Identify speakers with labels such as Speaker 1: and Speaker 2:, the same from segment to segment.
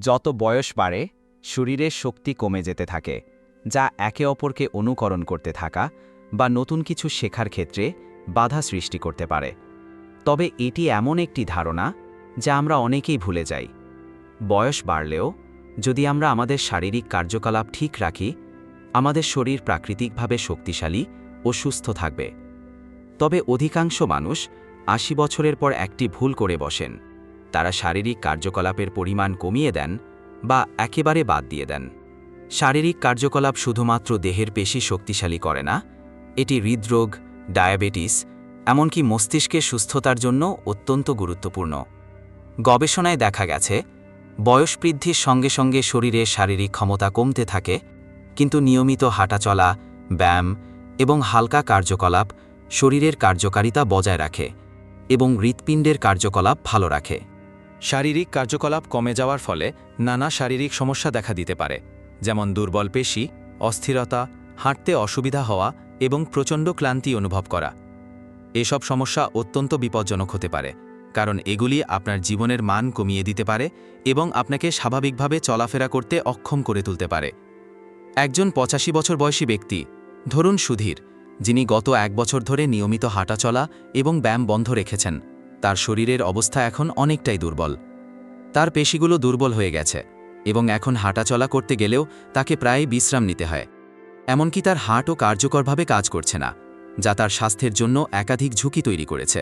Speaker 1: যত বয়স বাড়ে, শরীরের শক্তি কমে যেতে থাকে, যা একে অপরকে অনুকরণ করতে থাকা বা নতুন কিছু শেখার ক্ষেত্রে বাধা সৃষ্টি করতে পারে। তবে এটি এমন একটি ধারণা যা আমরা অনেকেই ভুলে যাই। বয়স বাড়লেও, যদি আমরা আমাদের শারীরিক কার্যকলাপ ঠিক রাখি, আমাদের শরীর প্রাকৃতিকভাবে শক্তিশালী ও সুস্থ থাকবে। তবে অধিকাংশ মানুষ আশি বছরের পর একটি ভুল করে বসেন। তারা শারীরিক কার্যকলাপের পরিমাণ কমিয়ে দেন বা একেবারে বাদ দিয়ে দেন। শারীরিক কার্যকলাপ শুধুমাত্র দেহের পেশি শক্তিশালী করে না, এটি হৃদরোগ, ডায়াবেটিস, এমনকি মস্তিষ্কের সুস্থতার জন্য অত্যন্ত গুরুত্বপূর্ণ। গবেষণায় দেখা গেছে, বয়স বৃদ্ধির সঙ্গে সঙ্গে শরীরের শারীরিক ক্ষমতা কমতে থাকে, কিন্তু নিয়মিত হাঁটাচলা ব্যায়াম এবং হালকা কার্যকলাপ শরীরের কার্যকারিতা বজায় রাখে এবং হৃৎপিণ্ডের কার্যকলাপ ভালো রাখে।
Speaker 2: শারীরিক কার্যকলাপ কমে যাওয়ার ফলে নানা শারীরিক সমস্যা দেখা দিতে পারে, যেমন দুর্বল পেশি, অস্থিরতা, হাঁটতে অসুবিধা হওয়া এবং প্রচণ্ড ক্লান্তি অনুভব করা। এসব সমস্যা অত্যন্ত বিপজ্জনক হতে পারে, কারণ এগুলি আপনার জীবনের মান কমিয়ে দিতে পারে এবং আপনাকে স্বাভাবিকভাবে চলাফেরা করতে অক্ষম করে তুলতে পারে। একজন পঁচাশি বছর বয়সী ব্যক্তি, ধরুন সুধীর, যিনি গত এক বছর ধরে নিয়মিত হাঁটাচলা এবং ব্যায়াম বন্ধ রেখেছেন। তার শরীরের অবস্থা এখন অনেকটাই দুর্বল। তার পেশিগুলো দুর্বল হয়ে গেছে, এবং এখন হাঁটাচলা করতে গেলেও তাকে প্রায় বিশ্রাম নিতে হয়। এমনকি তার হার্টও কার্যকরভাবে কাজ করছে না, যা তার স্বাস্থ্যের জন্য একাধিক ঝুঁকি তৈরি করেছে।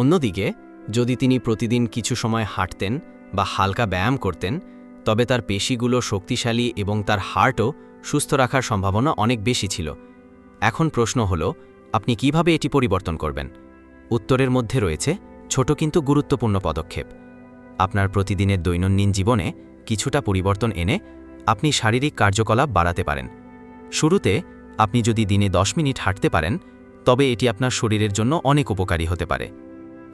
Speaker 3: অন্যদিকে, যদি তিনি প্রতিদিন কিছু সময় হাঁটতেন বা হালকা ব্যায়াম করতেন, তবে তার পেশিগুলো শক্তিশালী এবং তার হার্টও সুস্থ রাখার সম্ভাবনা অনেক বেশি ছিল। এখন প্রশ্ন হল, আপনি কীভাবে এটি পরিবর্তন করবেন? উত্তরের মধ্যে রয়েছে ছোট কিন্তু গুরুত্বপূর্ণ পদক্ষেপ। আপনার প্রতিদিনের দৈনন্দিন জীবনে কিছুটা পরিবর্তন এনে আপনি শারীরিক কার্যকলাপ বাড়াতে পারেন। শুরুতে আপনি যদি দিনে দশ মিনিট হাঁটতে পারেন, তবে এটি আপনার শরীরের জন্য অনেক উপকারী হতে পারে।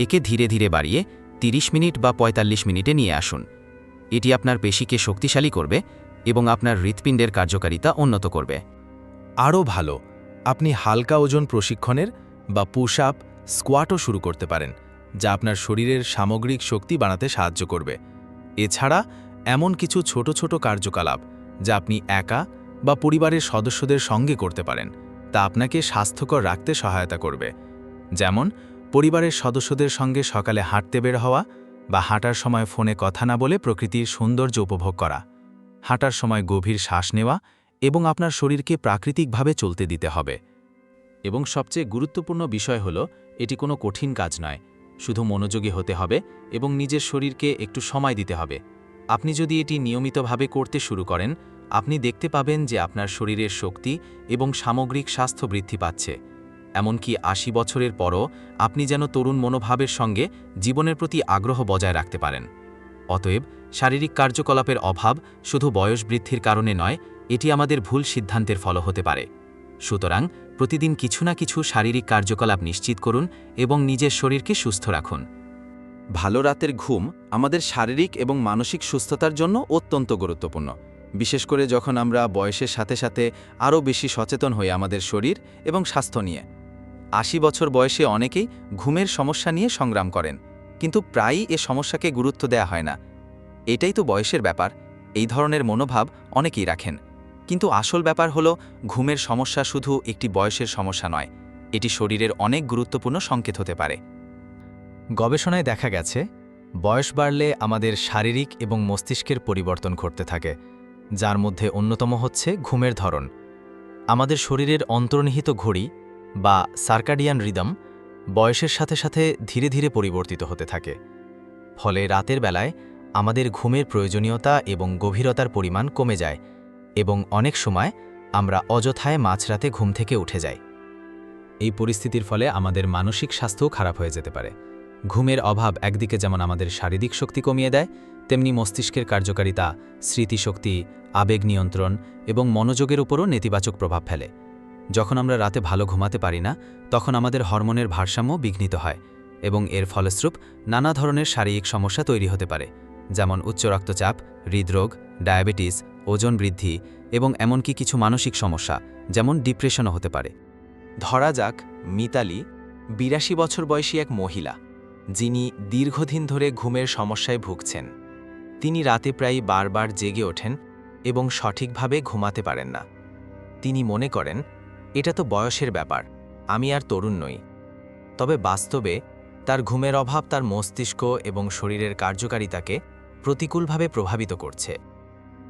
Speaker 3: একে ধীরে ধীরে বাড়িয়ে ৩০ মিনিট বা ৪৫ মিনিটে নিয়ে আসুন। এটি আপনার পেশিকে শক্তিশালী করবে এবং আপনার হৃৎপিণ্ডের কার্যকারিতা উন্নত করবে।
Speaker 2: আরও ভালো, আপনি হালকা ওজন প্রশিক্ষণের বা পুশ আপ, স্কোয়াটও শুরু করতে পারেন। যা আপনার শরীরের সামগ্রিক শক্তি বাড়াতে সাহায্য করবে। এছাড়া, এমন কিছু ছোট ছোট কার্যকলাপ যা আপনি একা বা পরিবারের সদস্যদের সঙ্গে করতে পারেন, তা আপনাকে স্বাস্থ্যকর রাখতে সহায়তা করবে। যেমন, পরিবারের সদস্যদের সঙ্গে সকালে হাঁটতে বের হওয়া বা হাঁটার সময় ফোনে কথা না বলে প্রকৃতির সৌন্দর্য উপভোগ করা। হাঁটার সময় গভীর শ্বাস নেওয়া এবং আপনার শরীরকে প্রাকৃতিকভাবে চলতে দিতে হবে। এবং সবচেয়ে গুরুত্বপূর্ণ বিষয় হল, এটি কোনো কঠিন কাজ নয়। শুধু মনোযোগী হতে হবে এবং নিজের শরীরকে একটু সময় দিতে হবে। আপনি যদি এটি নিয়মিতভাবে করতে শুরু করেন, আপনি দেখতে পাবেন যে আপনার শরীরের শক্তি এবং সামগ্রিক স্বাস্থ্য বৃদ্ধি পাচ্ছে। এমনকি আশি বছরের পরও আপনি যেন তরুণ মনোভাবের সঙ্গে জীবনের প্রতি আগ্রহ বজায় রাখতে পারেন। অতএব শারীরিক কার্যকলাপের অভাব শুধু বয়স বৃদ্ধির কারণে নয়, এটি আমাদের ভুল সিদ্ধান্তের ফল হতে পারে। সুতরাং প্রতিদিন কিছু না কিছু শারীরিক কার্যকলাপ নিশ্চিত করুন এবং নিজের শরীরকে সুস্থ রাখুন।
Speaker 4: ভালো রাতের ঘুম আমাদের শারীরিক এবং মানসিক সুস্থতার জন্য অত্যন্ত গুরুত্বপূর্ণ, বিশেষ করে যখন আমরা বয়সের সাথে সাথে আরও বেশি সচেতন হই আমাদের শরীর এবং স্বাস্থ্য নিয়ে। আশি বছর বয়সে অনেকেই ঘুমের সমস্যা নিয়ে সংগ্রাম করেন, কিন্তু প্রায়ই এ সমস্যাকে গুরুত্ব দেয়া হয় না। এটাই তো বয়সের ব্যাপার, এই ধরনের মনোভাব অনেকেই রাখেন। কিন্তু আসল ব্যাপার হলো, ঘুমের সমস্যা শুধু একটি বয়সের সমস্যা নয়, এটি শরীরের অনেক গুরুত্বপূর্ণ সংকেত হতে পারে।
Speaker 3: গবেষণায় দেখা গেছে, বয়স বাড়লে আমাদের শারীরিক এবং মস্তিষ্কের পরিবর্তন ঘটতে থাকে, যার মধ্যে অন্যতম হচ্ছে ঘুমের ধরন। আমাদের শরীরের অন্তর্নিহিত ঘড়ি বা সার্কাডিয়ান রিদম বয়সের সাথে সাথে ধীরে ধীরে পরিবর্তিত হতে থাকে, ফলে রাতের বেলায় আমাদের ঘুমের প্রয়োজনীয়তা এবং গভীরতার পরিমাণ কমে যায় এবং অনেক সময় আমরা অযথায় মাঝরাতে ঘুম থেকে উঠে যাই। এই পরিস্থিতির ফলে আমাদের মানসিক স্বাস্থ্যও খারাপ হয়ে যেতে পারে। ঘুমের অভাব একদিকে যেমন আমাদের শারীরিক শক্তি কমিয়ে দেয়, তেমনি মস্তিষ্কের কার্যকারিতা, স্মৃতিশক্তি, আবেগ নিয়ন্ত্রণ এবং মনোযোগের উপরও নেতিবাচক প্রভাব ফেলে। যখন আমরা রাতে ভালো ঘুমাতে পারি না, তখন আমাদের হরমোনের ভারসাম্য বিঘ্নিত হয় এবং এর ফলস্বরূপ নানা ধরনের শারীরিক সমস্যা তৈরি হতে পারে, যেমন উচ্চ রক্তচাপ, হৃদরোগ, ডায়াবেটিস ওজন বৃদ্ধি এবং এমনকি কিছু মানসিক সমস্যা, যেমন ডিপ্রেশনও হতে পারে।
Speaker 2: ধরা যাক, মিতালি বিরাশি বছর বয়সী এক মহিলা, যিনি দীর্ঘদিন ধরে ঘুমের সমস্যায় ভুগছেন।
Speaker 3: তিনি রাতে প্রায় বারবার জেগে ওঠেন এবং সঠিকভাবে ঘুমাতে পারেন না। তিনি মনে করেন, এটা তো বয়সের ব্যাপার, আমি আর তরুণ নই। তবে বাস্তবে তার ঘুমের অভাব তার মস্তিষ্ক এবং শরীরের কার্যকারিতাকে প্রতিকূলভাবে প্রভাবিত করছে।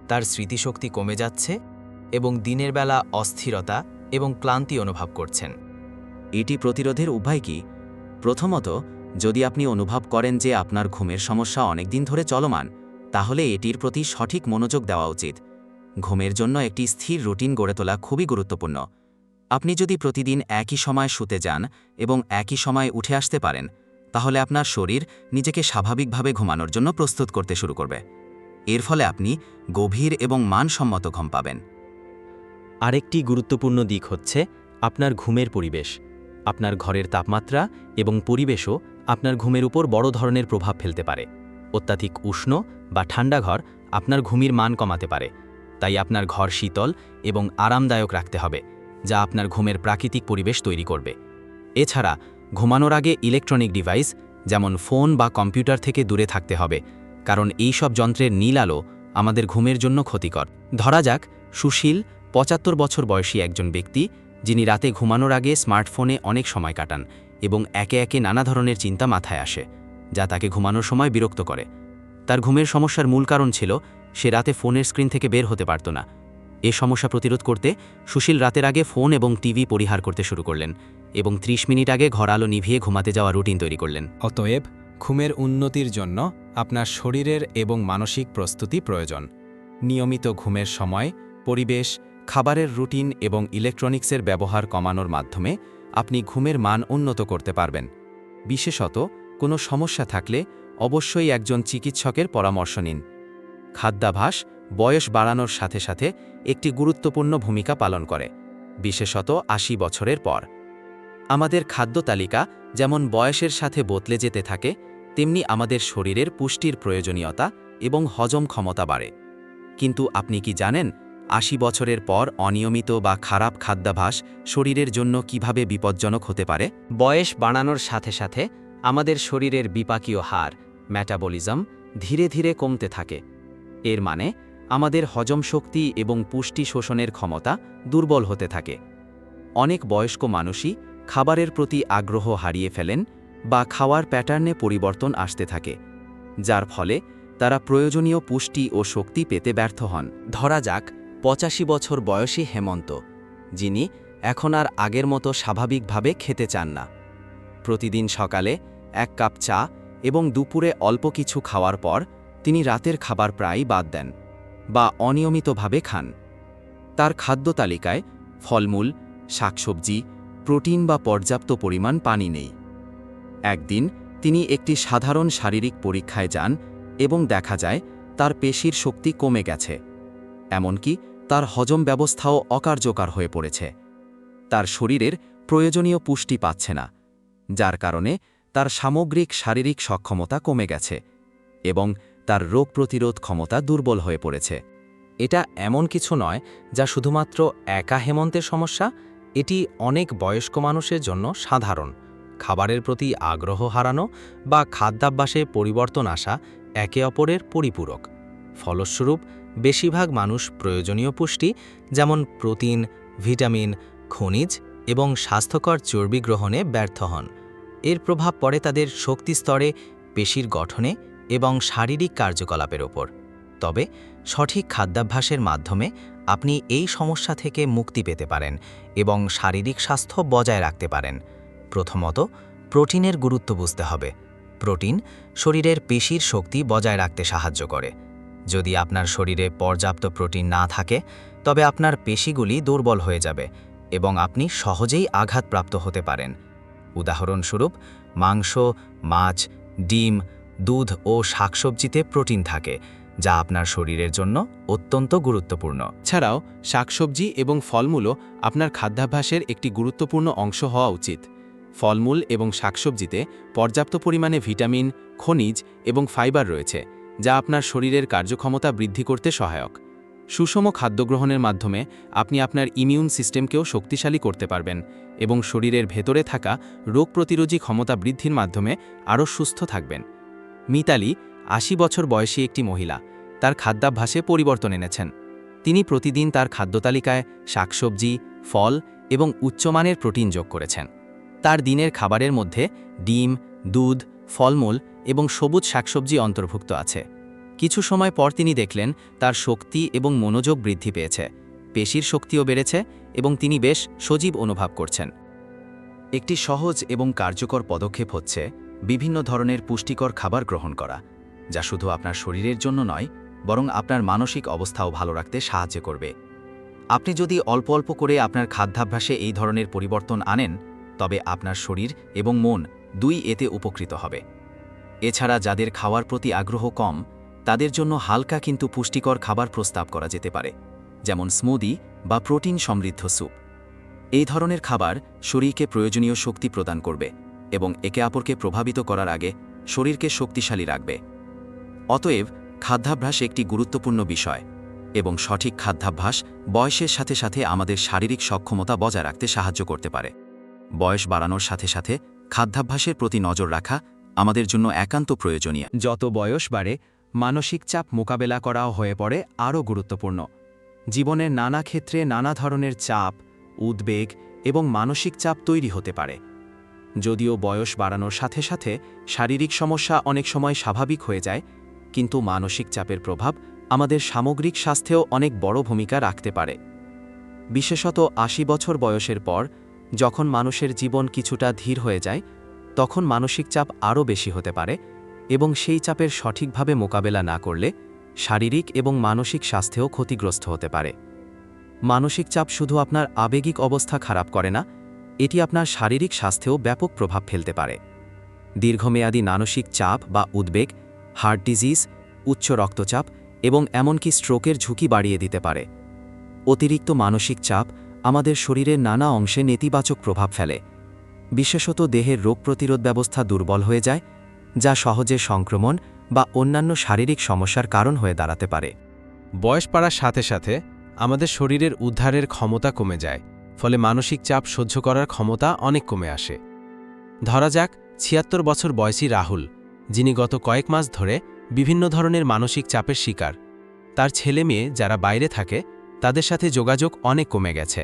Speaker 3: তার স্মৃতিশক্তি কমে যাচ্ছে এবং দিনের বেলা অস্থিরতা এবং ক্লান্তি অনুভব করছেন।
Speaker 1: এটি প্রতিরোধের উপায় কি? প্রথমত, যদি আপনি অনুভব করেন যে আপনার ঘুমের সমস্যা অনেকদিন ধরে চলমান, তাহলে এটির প্রতি সঠিক মনোযোগ দেওয়া উচিত। ঘুমের জন্য একটি স্থির রুটিন গড়ে তোলা খুবই গুরুত্বপূর্ণ। আপনি যদি প্রতিদিন একই সময় শুতে যান এবং একই সময় উঠে আসতে পারেন, তাহলে আপনার শরীর নিজেকে স্বাভাবিকভাবে ঘুমানোর জন্য প্রস্তুত করতে শুরু করবে। এর ফলে আপনি গভীর এবং মানসম্মত ঘুম পাবেন।
Speaker 3: আরেকটি গুরুত্বপূর্ণ দিক হচ্ছে আপনার ঘুমের পরিবেশ। আপনার ঘরের তাপমাত্রা এবং পরিবেশও আপনার ঘুমের উপর বড় ধরনের প্রভাব ফেলতে পারে। অত্যাধিক উষ্ণ বা ঠান্ডা ঘর আপনার ঘুমির মান কমাতে পারে। তাই আপনার ঘর শীতল এবং আরামদায়ক রাখতে হবে, যা আপনার ঘুমের প্রাকৃতিক পরিবেশ তৈরি করবে। এছাড়া, ঘুমানোর আগে ইলেকট্রনিক ডিভাইস যেমন ফোন বা কম্পিউটার থেকে দূরে থাকতে হবে কারণ এই সব যন্ত্রের নীল আলো আমাদের ঘুমের জন্য ক্ষতিকর। ধরা যাক, সুশীল, পঁচাত্তর বছর বয়সী একজন ব্যক্তি, যিনি রাতে ঘুমানোর আগে স্মার্টফোনে অনেক সময় কাটান এবং একে একে নানা ধরনের চিন্তা মাথায় আসে, যা তাকে ঘুমানোর সময় বিরক্ত করে। তার ঘুমের সমস্যার মূল কারণ ছিল, সে রাতে ফোনের স্ক্রিন থেকে বের হতে পারত না। এ সমস্যা প্রতিরোধ করতে সুশীল রাতের আগে ফোন এবং টিভি পরিহার করতে শুরু করলেন এবং ৩০ মিনিট আগে ঘর আলো নিভিয়ে ঘুমাতে যাওয়া রুটিন তৈরি করলেন।
Speaker 2: অতএব, ঘুমের উন্নতির জন্য আপনার শরীরের এবং মানসিক প্রস্তুতি প্রয়োজন। নিয়মিত ঘুমের সময়, পরিবেশ, খাবারের রুটিন এবং ইলেকট্রনিক্সের ব্যবহার কমানোর মাধ্যমে আপনি ঘুমের মান উন্নত করতে পারবেন। বিশেষত, কোনো সমস্যা থাকলে অবশ্যই একজন চিকিৎসকের পরামর্শ নিন। খাদ্যাভাস, বয়স বাড়ানোর সাথে সাথে একটি গুরুত্বপূর্ণ ভূমিকা পালন করে, বিশেষত আশি বছরের পর। আমাদের খাদ্য তালিকা যেমন বয়সের সাথে বদলে যেতে থাকে তেমনি আমাদের শরীরের পুষ্টির প্রয়োজনীয়তা এবং হজম ক্ষমতা বাড়ে। কিন্তু আপনি কি জানেন, আশি বছরের পর অনিয়মিত বা খারাপ খাদ্যাভাস শরীরের জন্য কীভাবে বিপজ্জনক হতে পারে?
Speaker 3: বয়স বাড়ানোর সাথে সাথে আমাদের শরীরের বিপাকীয় হার ম্যাটাবলিজম ধীরে ধীরে কমতে থাকে। এর মানে আমাদের হজম শক্তি এবং পুষ্টি শোষণের ক্ষমতা দুর্বল হতে থাকে। অনেক বয়স্ক মানুষই খাবারের প্রতি আগ্রহ হারিয়ে ফেলেন বা খাওয়ার প্যাটার্নে পরিবর্তন আসতে থাকে, যার ফলে তারা প্রয়োজনীয় পুষ্টি ও শক্তি পেতে ব্যর্থ হন। ধরা যাক, পঁচাশি বছর বয়সী হেমন্ত, যিনি এখন আর আগের মতো স্বাভাবিকভাবে খেতে চান না। প্রতিদিন সকালে এক কাপ চা এবং দুপুরে অল্প কিছু খাওয়ার পর তিনি রাতের খাবার প্রায়ই বাদ দেন বা অনিয়মিতভাবে খান। তার খাদ্য তালিকায় ফলমূল, শাকসবজি, প্রোটিন বা পর্যাপ্ত পরিমাণ পানি নেই। একদিন তিনি একটি সাধারণ শারীরিক পরীক্ষায় যান এবং দেখা যায় তার পেশির শক্তি কমে গেছে, এমনকি তার হজম ব্যবস্থাও অকার্যকর হয়ে পড়েছে। তার শরীরের প্রয়োজনীয় পুষ্টি পাচ্ছে না, যার কারণে তার সামগ্রিক শারীরিক সক্ষমতা কমে গেছে এবং তার রোগ প্রতিরোধ ক্ষমতা দুর্বল হয়ে পড়েছে। এটা এমন কিছু নয় যা শুধুমাত্র একা হেমন্তের সমস্যা, এটি অনেক বয়স্ক মানুষের জন্য সাধারণ। খাবারের প্রতি আগ্রহ হারানো বা খাদ্যাভ্যাসে পরিবর্তন আসা একে অপরের পরিপূরক। ফলস্বরূপ, বেশিরভাগ মানুষ প্রয়োজনীয় পুষ্টি যেমন প্রোটিন, ভিটামিন, খনিজ এবং স্বাস্থ্যকর চর্বি গ্রহণে ব্যর্থ হন। এর প্রভাব পড়ে তাদের শক্তি স্তরে, পেশির গঠনে এবং শারীরিক কার্যকলাপের ওপর। তবে, সঠিক খাদ্যাভ্যাসের মাধ্যমে আপনি এই সমস্যা থেকে মুক্তি পেতে পারেন এবং শারীরিক স্বাস্থ্য বজায় রাখতে পারেন। প্রথমত, প্রোটিনের গুরুত্ব বুঝতে হবে। প্রোটিন শরীরের পেশির শক্তি বজায় রাখতে সাহায্য করে। যদি আপনার শরীরে পর্যাপ্ত প্রোটিন না থাকে, তবে আপনার পেশিগুলি দুর্বল হয়ে যাবে এবং আপনি সহজেই আঘাতপ্রাপ্ত হতে পারেন। উদাহরণস্বরূপ, মাংস, মাছ, ডিম, দুধ ও শাকসবজিতে প্রোটিন থাকে, যা আপনার শরীরের জন্য অত্যন্ত গুরুত্বপূর্ণ।
Speaker 2: ছাড়াও শাকসবজি এবং ফলমূলও আপনার খাদ্যাভ্যাসের একটি গুরুত্বপূর্ণ অংশ হওয়া উচিত। ফলমূল এবং শাকসবজিতে পর্যাপ্ত পরিমাণে ভিটামিন, খনিজ এবং ফাইবার রয়েছে, যা আপনার শরীরের কার্যক্ষমতা বৃদ্ধি করতে সহায়ক। সুষম খাদ্য গ্রহণের মাধ্যমে আপনি আপনার ইমিউন সিস্টেমকেও শক্তিশালী করতে পারবেন এবং শরীরের ভেতরে থাকা রোগ প্রতিরোধী ক্ষমতা বৃদ্ধির মাধ্যমে আরও সুস্থ থাকবেন। মিতালি,
Speaker 3: আশি বছর বয়সী একটি মহিলা, তার খাদ্যাভ্যাসে পরিবর্তন এনেছেন। তিনি প্রতিদিন তার খাদ্য তালিকায় শাকসবজি, ফল এবং উচ্চমানের প্রোটিন যোগ করেছেন। তার দিনের খাবারের মধ্যে ডিম, দুধ, ফলমূল এবং সবুজ শাকসবজি অন্তর্ভুক্ত আছে। কিছু সময় পর তিনি দেখলেন তার শক্তি এবং মনোযোগ বৃদ্ধি পেয়েছে, পেশির শক্তিও বেড়েছে এবং তিনি বেশ সজীব অনুভব করছেন।
Speaker 1: একটি সহজ এবং কার্যকর পদক্ষেপ হচ্ছে বিভিন্ন ধরনের পুষ্টিকর খাবার গ্রহণ করা, যা শুধু আপনার শরীরের জন্য নয়, বরং আপনার মানসিক অবস্থাও ভালো রাখতে সাহায্য করবে। আপনি যদি অল্প অল্প করে আপনার খাদ্যাভ্যাসে এই ধরনের পরিবর্তন আনেন তবে আপনার শরীর এবং মন দুই এতে উপকৃত হবে। এছাড়া যাদের খাওয়ার প্রতি আগ্রহ কম, তাদের জন্য হালকা কিন্তু পুষ্টিকর খাবার প্রস্তাব করা যেতে পারে, যেমন স্মুদি বা প্রোটিন সমৃদ্ধ স্যুপ। এই ধরনের খাবার শরীরকে প্রয়োজনীয় শক্তি প্রদান করবে এবং একে অপরকে প্রভাবিত করার আগে শরীরকে শক্তিশালী রাখবে। অতএব খাদ্যাভ্যাস একটি গুরুত্বপূর্ণ বিষয় এবং সঠিক খাদ্যাভ্যাস বয়সের সাথে সাথে আমাদের শারীরিক সক্ষমতা বজায় রাখতে সাহায্য করতে পারে। বয়স বাড়ানোর সাথে সাথে খাদ্যাভ্যাসের প্রতি নজর রাখা আমাদের জন্য একান্ত প্রয়োজনীয়।
Speaker 4: যত বয়স বাড়ে, মানসিক চাপ মোকাবেলা করাও হয়ে পড়ে আরও গুরুত্বপূর্ণ। জীবনের নানা ক্ষেত্রে নানা ধরনের চাপ, উদ্বেগ এবং মানসিক চাপ তৈরি হতে পারে। যদিও বয়স বাড়ানোর সাথে সাথে শারীরিক সমস্যা অনেক সময় স্বাভাবিক হয়ে যায়, কিন্তু মানসিক চাপের প্রভাব আমাদের সামগ্রিক স্বাস্থ্যেও অনেক বড় ভূমিকা রাখতে পারে। বিশেষত আশি বছর বয়সের পর যখন মানুষের জীবন কিছুটা ধীর হয়ে যায়, তখন মানসিক চাপ আরও বেশি হতে পারে এবং সেই চাপের সঠিকভাবে মোকাবেলা না করলে শারীরিক এবং মানসিক স্বাস্থ্যেও ক্ষতিগ্রস্ত হতে পারে। মানসিক চাপ শুধু আপনার আবেগিক অবস্থা খারাপ করে না, এটি আপনার শারীরিক স্বাস্থ্যেও ব্যাপক প্রভাব ফেলতে পারে। দীর্ঘমেয়াদী মানসিক চাপ বা উদ্বেগ, হার্ট ডিজিজ, উচ্চ রক্তচাপ এবং এমনকি স্ট্রোকের ঝুঁকি বাড়িয়ে দিতে পারে। অতিরিক্ত মানসিক চাপ আমাদের শরীরের নানা অংশে নেতিবাচক প্রভাব ফেলে। বিশেষত দেহের রোগ প্রতিরোধ ব্যবস্থা দুর্বল হয়ে যায়, যা সহজে সংক্রমণ বা অন্যান্য শারীরিক সমস্যার কারণ হয়ে দাঁড়াতে পারে।
Speaker 2: বয়স পাড়ার সাথে সাথে আমাদের শরীরের উদ্ধারের ক্ষমতা কমে যায়, ফলে মানসিক চাপ সহ্য করার ক্ষমতা অনেক কমে আসে। ধরা যাক, ছিয়াত্তর বছর বয়সী রাহুল, যিনি গত কয়েক মাস ধরে বিভিন্ন ধরনের মানসিক চাপের শিকার। তার ছেলে মেয়ে যারা বাইরে থাকে তাদের সাথে যোগাযোগ অনেক কমে গেছে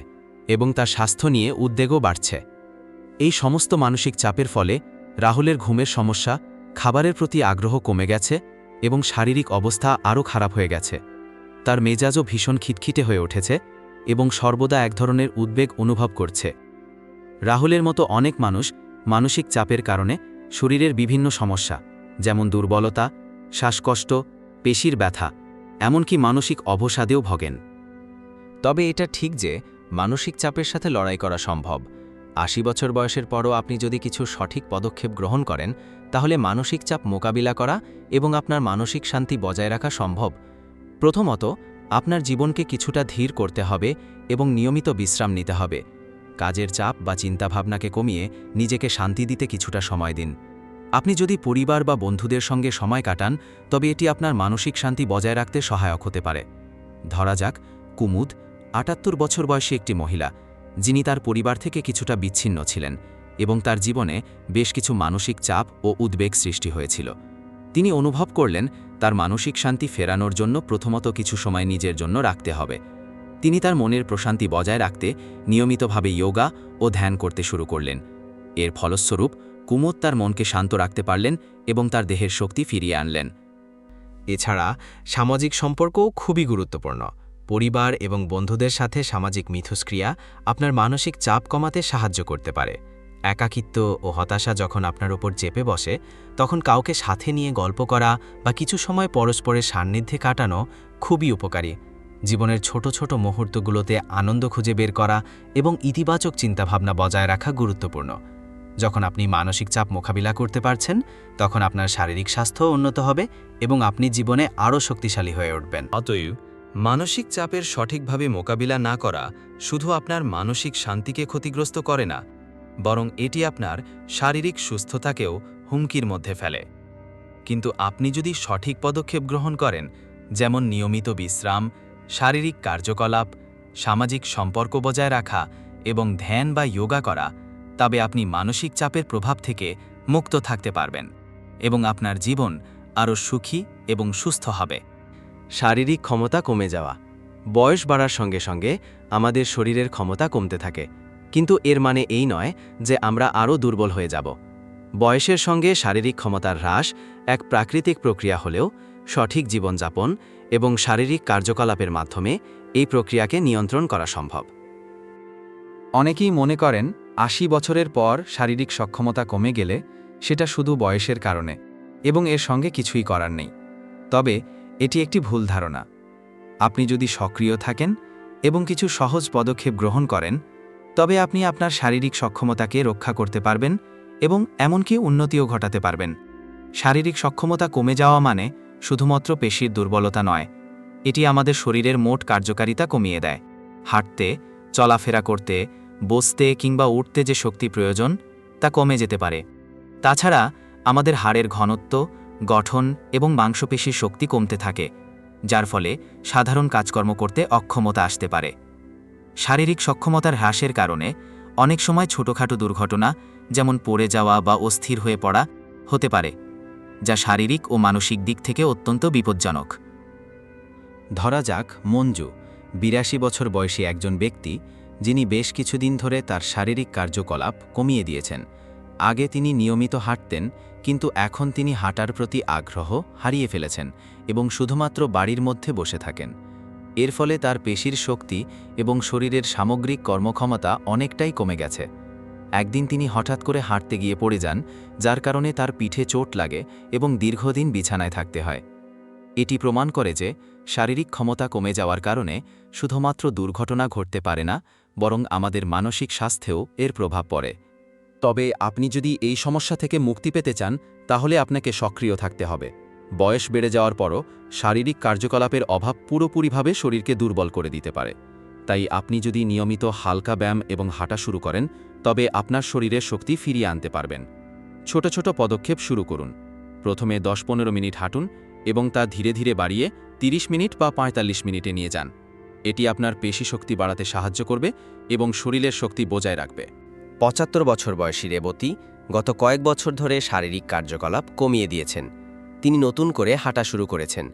Speaker 2: এবং তার স্বাস্থ্য নিয়ে উদ্বেগও বাড়ছে।
Speaker 4: এই সমস্ত মানসিক চাপের ফলে রাহুলের ঘুমের সমস্যা, খাবারের প্রতি আগ্রহ কমে গেছে এবং শারীরিক অবস্থা আরও খারাপ হয়ে গেছে। তার মেজাজও ভীষণ খিটখিটে হয়ে উঠেছে এবং সর্বদা এক ধরনের উদ্বেগ অনুভব করছে। রাহুলের মতো অনেক মানুষ মানসিক চাপের কারণে শরীরের বিভিন্ন সমস্যা, যেমন দুর্বলতা, শ্বাসকষ্ট, পেশির ব্যথা, এমনকি মানসিক অবসাদেও ভগেন।
Speaker 3: তবে এটা ঠিক যে মানসিক চাপের সাথে লড়াই করা সম্ভব। আশি বছর বয়সের পরও আপনি যদি কিছু সঠিক পদক্ষেপ গ্রহণ করেন, তাহলে মানসিক চাপ মোকাবিলা করা এবং আপনার মানসিক শান্তি বজায় রাখা সম্ভব। প্রথমত, আপনার জীবনকে কিছুটা ধীর করতে হবে এবং নিয়মিত বিশ্রাম নিতে হবে। কাজের চাপ বা চিন্তাভাবনাকে কমিয়ে নিজেকে শান্তি দিতে কিছুটা সময় দিন। আপনি যদি পরিবার বা বন্ধুদের সঙ্গে সময় কাটান, তবে এটি আপনার মানসিক শান্তি বজায় রাখতে সহায়ক হতে পারে। ধরা যাক, কুমুদ আটাত্তর বছর বয়সী একটি মহিলা, যিনি তার পরিবার থেকে কিছুটা বিচ্ছিন্ন ছিলেন এবং তার জীবনে বেশ কিছু মানসিক চাপ ও উদ্বেগ সৃষ্টি হয়েছিল। তিনি অনুভব করলেন, তার মানসিক শান্তি ফেরানোর জন্য প্রথমত কিছু সময় নিজের জন্য রাখতে হবে। তিনি তার মনের প্রশান্তি বজায় রাখতে নিয়মিতভাবে যোগা ও ধ্যান করতে শুরু করলেন। এর ফলস্বরূপ, কুমোদ তার মনকে শান্ত রাখতে পারলেন এবং তার দেহের শক্তি ফিরিয়ে আনলেন। এছাড়া, সামাজিক সম্পর্কও খুবই গুরুত্বপূর্ণ। পরিবার এবং বন্ধুদের সাথে সামাজিক মিথস্ক্রিয়া আপনার মানসিক চাপ কমাতে সাহায্য করতে পারে। একাকিত্ব ও হতাশা যখন আপনার ওপর চেপে বসে, তখন কাউকে সাথে নিয়ে গল্প করা বা কিছু সময় পরস্পরের সান্নিধ্যে কাটানো খুবই উপকারী। জীবনের ছোট ছোট মুহূর্তগুলোতে আনন্দ খুঁজে বের করা এবং ইতিবাচক চিন্তাভাবনা বজায় রাখা গুরুত্বপূর্ণ। যখন আপনি মানসিক চাপ মোকাবিলা করতে পারছেন, তখন আপনার শারীরিক স্বাস্থ্য উন্নত হবে এবং আপনি জীবনে আরও শক্তিশালী হয়ে উঠবেন।
Speaker 4: অতএব মানসিক চাপের সঠিকভাবে মোকাবিলা না করা শুধু আপনার মানসিক শান্তিকে ক্ষতিগ্রস্ত করে না, বরং এটি আপনার শারীরিক সুস্থতাকেও হুমকির মধ্যে ফেলে। কিন্তু আপনি যদি সঠিক পদক্ষেপ গ্রহণ করেন, যেমন নিয়মিত বিশ্রাম, শারীরিক কার্যকলাপ, সামাজিক সম্পর্ক বজায় রাখা এবং ধ্যান বা যোগা করা, তবে আপনি মানসিক চাপের প্রভাব থেকে মুক্ত থাকতে পারবেন এবং আপনার জীবন
Speaker 3: আরও সুখী এবং সুস্থ হবে। শারীরিক ক্ষমতা কমে যাওয়া। বয়স বাড়ার সঙ্গে সঙ্গে আমাদের শরীরের ক্ষমতা কমতে থাকে। কিন্তু এর মানে এই নয় যে আমরা আরও দুর্বল হয়ে যাব। বয়সের সঙ্গে শারীরিক ক্ষমতার হ্রাস এক প্রাকৃতিক প্রক্রিয়া হলেও সঠিক জীবনযাপন এবং শারীরিক কার্যকলাপের মাধ্যমে এই প্রক্রিয়াকে নিয়ন্ত্রণ করা সম্ভব।
Speaker 1: অনেকেই মনে করেন, আশি বছরের পর শারীরিক সক্ষমতা কমে গেলে সেটা শুধু বয়সের কারণে এবং এর সঙ্গে কিছুই করার নেই। তবে এটি একটি ভুল ধারণা। আপনি যদি সক্রিয় থাকেন এবং কিছু সহজ পদক্ষেপ গ্রহণ করেন, তবে আপনি আপনার শারীরিক সক্ষমতাকে রক্ষা করতে পারবেন এবং এমনকি উন্নতিও ঘটাতে পারবেন। শারীরিক সক্ষমতা কমে যাওয়া মানে শুধুমাত্র পেশির দুর্বলতা নয়, এটি আমাদের শরীরের মোট কার্যকারিতা কমিয়ে দেয়। হাঁটতে, চলাফেরা করতে, বসতে কিংবা উঠতে যে শক্তি প্রয়োজন, তা কমে যেতে পারে। তাছাড়া আমাদের হাড়ের ঘনত্ব গঠন এবং মাংসপেশির শক্তি কমতে থাকে, যার ফলে সাধারণ কাজকর্ম করতে অক্ষমতা আসতে পারে। শারীরিক সক্ষমতার হ্রাসের কারণে অনেক সময় ছোটখাটো দুর্ঘটনা, যেমন পড়ে যাওয়া বা অস্থির হয়ে পড়া, হতে পারে, যা শারীরিক ও মানসিক দিক থেকে অত্যন্ত বিপজ্জনক। ধরা যাক, মঞ্জু, বিরাশি বছর বয়সী একজন ব্যক্তি, যিনি বেশ কিছুদিন ধরে তার শারীরিক কার্যকলাপ কমিয়ে দিয়েছেন। আগে তিনি নিয়মিত হাঁটতেন কিন্তু এখন তিনি হাঁটার প্রতি আগ্রহ হারিয়ে ফেলেছেন এবং শুধুমাত্র বাড়ির মধ্যে বসে থাকেন। এর ফলে তার পেশির শক্তি এবং শরীরের সামগ্রিক কর্মক্ষমতা অনেকটাই কমে গেছে। একদিন তিনি হঠাৎ করে হাঁটতে গিয়ে পড়ে যান, যার কারণে তার পিঠে চোট লাগে এবং দীর্ঘদিন বিছানায় থাকতে হয়। এটি প্রমাণ করে যে শারীরিক ক্ষমতা কমে যাওয়ার কারণে শুধুমাত্র দুর্ঘটনা ঘটতে পারে না, বরং আমাদের মানসিক স্বাস্থ্যেও এর প্রভাব পড়ে। তবে আপনি যদি এই সমস্যা থেকে মুক্তি পেতে চান, তাহলে আপনাকে সক্রিয় থাকতে হবে। বয়স বেড়ে যাওয়ার পরও শারীরিক কার্যকলাপের অভাব পুরোপুরিভাবে শরীরকে দুর্বল করে দিতে পারে। তাই আপনি যদি নিয়মিত হালকা ব্যায়াম এবং হাঁটা শুরু করেন, তবে আপনার শরীরের শক্তি ফিরিয়ে আনতে পারবেন। ছোট ছোট পদক্ষেপ শুরু করুন। প্রথমে দশ পনেরো মিনিট হাঁটুন এবং তা ধীরে ধীরে বাড়িয়ে ৩০ মিনিট বা ৪৫ মিনিটে নিয়ে যান। এটি আপনার পেশি শক্তি বাড়াতে সাহায্য করবে এবং শরীরের শক্তি বজায় রাখবে।
Speaker 3: পঁচাত্তর বছর বয়সী রেবতী গত কয়েক বছর ধরে শারীরিক কার্যকলাপ কমিয়ে দিয়েছেন। তিনি নতুন করে হাঁটা শুরু করেছেন।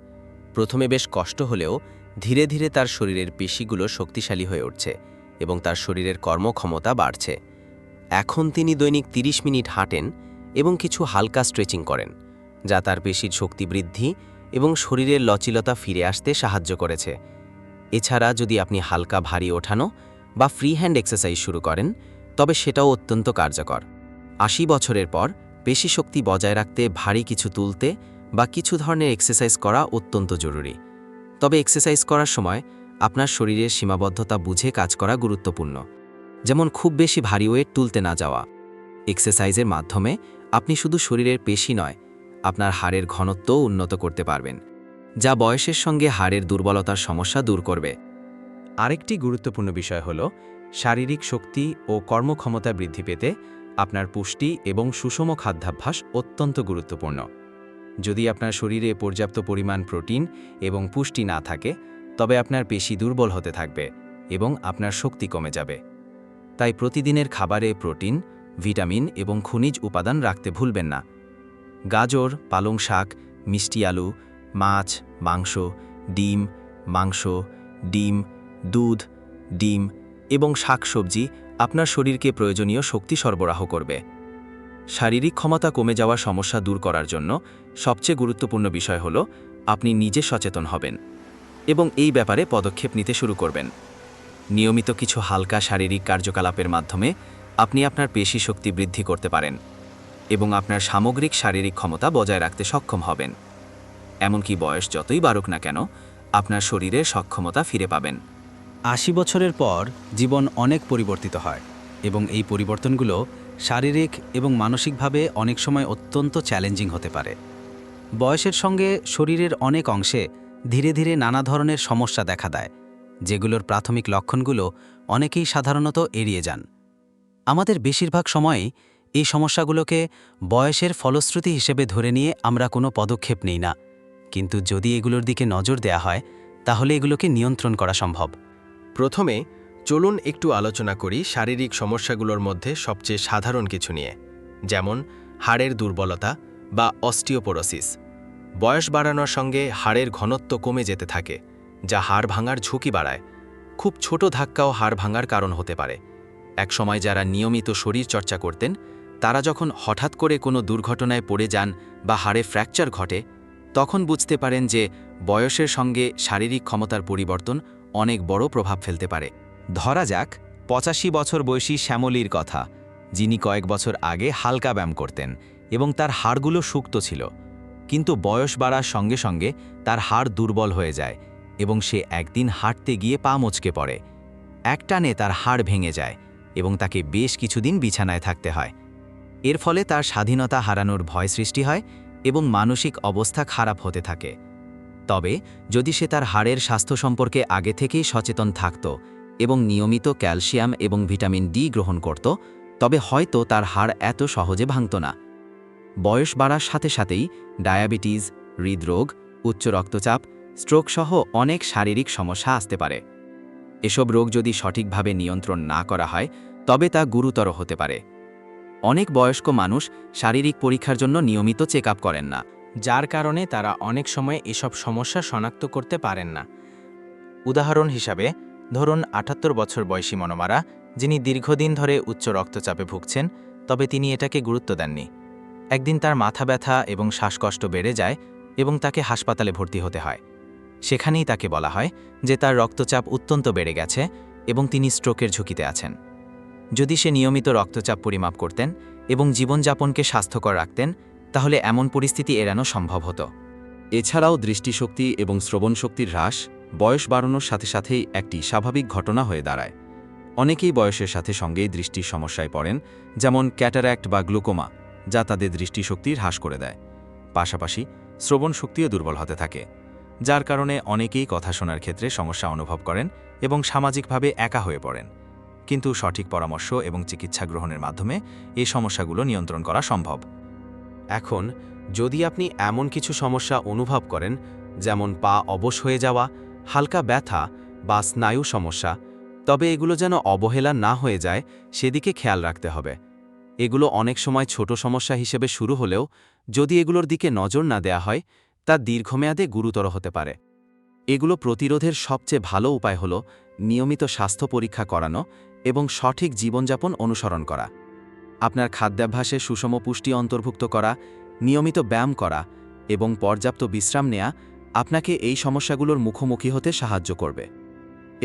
Speaker 3: প্রথমে বেশ কষ্ট হলেও ধীরে ধীরে তার শরীরের পেশিগুলো শক্তিশালী হয়ে উঠছে এবং তার শরীরের কর্মক্ষমতা বাড়ছে। এখন তিনি দৈনিক ৩০ মিনিট হাঁটেন এবং কিছু হালকা স্ট্রেচিং করেন, যা তার পেশির শক্তি বৃদ্ধি এবং শরীরের লচিলতা ফিরে আসতে সাহায্য করেছে। এছাড়া যদি আপনি হালকা ভারী ওঠানো বা ফ্রি হ্যান্ড এক্সারসাইজ শুরু করেন তবে সেটাও অত্যন্ত কার্যকর। আশি বছরের পর পেশি শক্তি বজায় রাখতে ভারী কিছু তুলতে বা কিছু ধরনের এক্সারসাইজ করা অত্যন্ত জরুরি। তবে এক্সারসাইজ করার সময় আপনার শরীরের সীমাবদ্ধতা বুঝে কাজ করা গুরুত্বপূর্ণ। যেমন খুব বেশি ভারী ওয়েট তুলতে না যাওয়া। এক্সারসাইজের মাধ্যমে আপনি শুধু শরীরের পেশি নয়, আপনার হাড়ের ঘনত্বও উন্নত করতে পারবেন, যা বয়সের সঙ্গে হাড়ের দুর্বলতার সমস্যা দূর করবে। আরেকটি গুরুত্বপূর্ণ বিষয় হল শারীরিক শক্তি ও কর্মক্ষমতা বৃদ্ধি পেতে আপনার পুষ্টি এবং সুষম খাদ্যাভ্যাস অত্যন্ত গুরুত্বপূর্ণ। যদি আপনার শরীরে পর্যাপ্ত পরিমাণ প্রোটিন এবং পুষ্টি না থাকে, তবে আপনার পেশি দুর্বল হতে থাকবে এবং আপনার শক্তি কমে যাবে। তাই প্রতিদিনের খাবারে প্রোটিন, ভিটামিন এবং খনিজ উপাদান রাখতে ভুলবেন না। গাজর, পালং শাক, মিষ্টি আলু, মাছ, মাংস, ডিম মাংস, ডিম, দুধ, ডিম এবং শাকসবজি আপনার শরীরকে প্রয়োজনীয় শক্তি সরবরাহ করবে। শারীরিক ক্ষমতা কমে যাওয়া সমস্যা দূর করার জন্য সবচেয়ে গুরুত্বপূর্ণ বিষয় হল আপনি নিজে সচেতন হবেন এবং এই ব্যাপারে পদক্ষেপ নিতে শুরু করবেন। নিয়মিত কিছু হালকা শারীরিক কার্যকলাপের মাধ্যমে আপনি আপনার পেশি শক্তি বৃদ্ধি করতে পারেন এবং আপনার সামগ্রিক শারীরিক ক্ষমতা বজায় রাখতে সক্ষম হবেন। এমনকি বয়স যতই বাড়ুক না কেন, আপনার শরীরের সক্ষমতা ফিরে পাবেন।
Speaker 5: আশি বছরের পর জীবন অনেক পরিবর্তিত হয় এবং এই পরিবর্তনগুলো শারীরিক এবং মানসিকভাবে অনেক সময় অত্যন্ত চ্যালেঞ্জিং হতে পারে। বয়সের সঙ্গে শরীরের অনেক অংশে ধীরে ধীরে নানা ধরনের সমস্যা দেখা দেয়, যেগুলোর প্রাথমিক লক্ষণগুলো অনেকেই সাধারণত এড়িয়ে যান। আমাদের বেশিরভাগ সময়েই এই সমস্যাগুলোকে বয়সের ফলশ্রুতি হিসেবে ধরে নিয়ে আমরা কোনো পদক্ষেপ নিই না। কিন্তু যদি এগুলোর দিকে নজর দেয়া হয়, তাহলে এগুলোকে নিয়ন্ত্রণ করা সম্ভব।
Speaker 2: প্রথমে, চলুন একটু আলোচনা করি শারীরিক সমস্যাগুলোর মধ্যে সবচেয়ে সাধারণ কিছু নিয়ে, যেমন হাড়ের দুর্বলতা বা অস্টিওপোরোসিস।
Speaker 3: বয়স বাড়ানোর সঙ্গে হাড়ের ঘনত্ব কমে যেতে থাকে, যা হাড় ভাঙার ঝুঁকি বাড়ায়। খুব ছোট ধাক্কাও হাড় ভাঙার কারণ হতে পারে। একসময় যারা নিয়মিত শরীর চর্চা করতেন, তারা যখন হঠাৎ করে কোনো দুর্ঘটনায় পড়ে যান বা হাড়ে ফ্র্যাকচার ঘটে, তখন বুঝতে পারেন যে বয়সের সঙ্গে শারীরিক ক্ষমতার পরিবর্তন অনেক বড় প্রভাব ফেলতে পারে।
Speaker 1: ধরা যাক, পঁচাশি বছর বয়সী শ্যামলীর কথা, যিনি কয়েক বছর আগে হালকা ব্যায়াম করতেন এবং তার হাড়গুলো সুক্ত ছিল। কিন্তু বয়স বাড়ার সঙ্গে সঙ্গে তার হাড় দুর্বল হয়ে যায় এবং সে একদিন হাঁটতে গিয়ে পা মচকে পড়ে। একটানে তার হাড় ভেঙে যায় এবং তাকে বেশ কিছুদিন বিছানায় থাকতে হয়। এর ফলে তার স্বাধীনতা হারানোর ভয় সৃষ্টি হয় এবং মানসিক অবস্থা খারাপ হতে থাকে। তবে যদি সে তার হাড়ের স্বাস্থ্য সম্পর্কে আগে থেকেই সচেতন থাকত এবং নিয়মিত ক্যালসিয়াম এবং ভিটামিন ডি গ্রহণ করত, তবে হয়তো তার হাড় এত সহজে ভাঙত না। বয়স বাড়ার সাথে সাথেই ডায়াবেটিস, হৃদরোগ, উচ্চ রক্তচাপ, স্ট্রোক সহ অনেক শারীরিক সমস্যা আসতে পারে। এসব রোগ যদি সঠিকভাবে নিয়ন্ত্রণ না করা হয়, তবে তা গুরুতর হতে পারে। অনেক বয়স্ক মানুষ শারীরিক পরীক্ষার জন্য নিয়মিত চেক করেন না।
Speaker 3: যার কারণে তারা অনেক সময় এসব সমস্যা শনাক্ত করতে পারেন না। উদাহরণ হিসাবে, ধরুন আটাত্তর বছর বয়সী মনোমারা, যিনি দীর্ঘদিন ধরে উচ্চ রক্তচাপে ভুগছেন, তবে তিনি এটাকে গুরুত্ব দেননি। একদিন তার মাথা ব্যথা এবং শ্বাসকষ্ট বেড়ে যায় এবং তাকে হাসপাতালে ভর্তি হতে হয়। সেখানেই তাকে বলা হয় যে তার রক্তচাপ অত্যন্ত বেড়ে গেছে এবং তিনি স্ট্রোকের ঝুঁকিতে আছেন। যদি সে নিয়মিত রক্তচাপ পরিমাপ করতেন এবং জীবনযাপনকে স্বাস্থ্যকর রাখতেন তাহলে এমন পরিস্থিতি এড়ানো সম্ভব হতো।
Speaker 4: এছাড়াও দৃষ্টিশক্তি এবং শ্রবণশক্তির হ্রাস বয়স বাড়ানোর সাথে সাথেই একটি স্বাভাবিক ঘটনা হয়ে দাঁড়ায়। অনেকেই বয়সের সাথে সঙ্গেই দৃষ্টির সমস্যায় পড়েন, যেমন ক্যাটারাক্ট বা গ্লুকোমা, যা তাদের দৃষ্টিশক্তি হ্রাস করে দেয়। পাশাপাশি শ্রবণ শক্তিও দুর্বল হতে থাকে, যার কারণে অনেকেই কথা শোনার ক্ষেত্রে সমস্যা অনুভব করেন এবং সামাজিকভাবে একা হয়ে পড়েন। কিন্তু সঠিক পরামর্শ এবং চিকিৎসা গ্রহণের মাধ্যমে এই সমস্যাগুলো নিয়ন্ত্রণ করা সম্ভব।
Speaker 2: এখন যদি আপনি এমন কিছু সমস্যা অনুভব করেন, যেমন পা অবশ হয়ে যাওয়া, হালকা ব্যথা বা স্নায়ু সমস্যা, তবে এগুলো যেন অবহেলা না হয়ে যায়, সেদিকে খেয়াল রাখতে হবে। এগুলো অনেক সময় ছোট সমস্যা হিসেবে শুরু হলেও যদি এগুলোর দিকে নজর না দেয়া হয়, তা দীর্ঘমেয়াদে গুরুতর হতে পারে। এগুলো প্রতিরোধের সবচেয়ে ভালো উপায় হল নিয়মিত স্বাস্থ্য পরীক্ষা করানো এবং সঠিক জীবনযাপন অনুসরণ করা। আপনার খাদ্যাভ্যাসে সুষম পুষ্টি অন্তর্ভুক্ত করা, নিয়মিত ব্যায়াম করা এবং পর্যাপ্ত বিশ্রাম নেয়া আপনাকে এই সমস্যাগুলোর মুখোমুখি হতে সাহায্য করবে।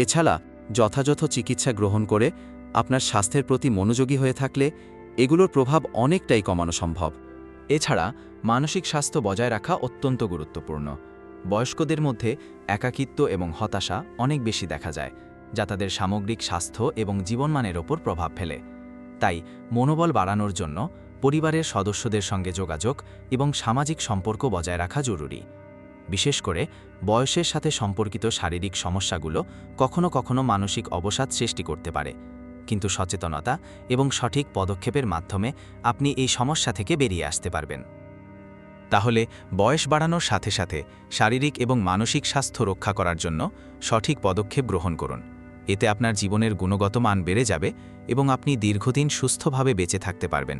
Speaker 2: এছাড়া, যথাযথ চিকিৎসা গ্রহণ করে আপনার স্বাস্থ্যের প্রতি মনোযোগী হয়ে থাকলে এগুলোর প্রভাব অনেকটাই কমানো সম্ভব।
Speaker 3: এছাড়া, মানসিক স্বাস্থ্য বজায় রাখা অত্যন্ত গুরুত্বপূর্ণ। বয়স্কদের মধ্যে একাকিত্ব এবং হতাশা অনেক বেশি দেখা যায়, যা তাদের সামগ্রিক স্বাস্থ্য এবং জীবনমানের ওপর প্রভাব ফেলে। তাই মনোবল বাড়ানোর জন্য পরিবারের সদস্যদের সঙ্গে যোগাযোগ এবং সামাজিক সম্পর্ক বজায় রাখা জরুরি। বিশেষ করে বয়সের সাথে সম্পর্কিত শারীরিক সমস্যাগুলো কখনো কখনো মানসিক অবসাদ সৃষ্টি করতে পারে। কিন্তু সচেতনতা এবং সঠিক পদক্ষেপের মাধ্যমে আপনি এই সমস্যা থেকে বেরিয়ে আসতে পারবেন। তাহলে বয়স বাড়ানোর সাথে সাথে শারীরিক এবং মানসিক স্বাস্থ্য রক্ষা করার জন্য সঠিক পদক্ষেপ গ্রহণ করুন। এতে আপনার জীবনের গুণগত মান বেড়ে যাবে এবং আপনি দীর্ঘদিন সুস্থভাবে বেঁচে থাকতে পারবেন।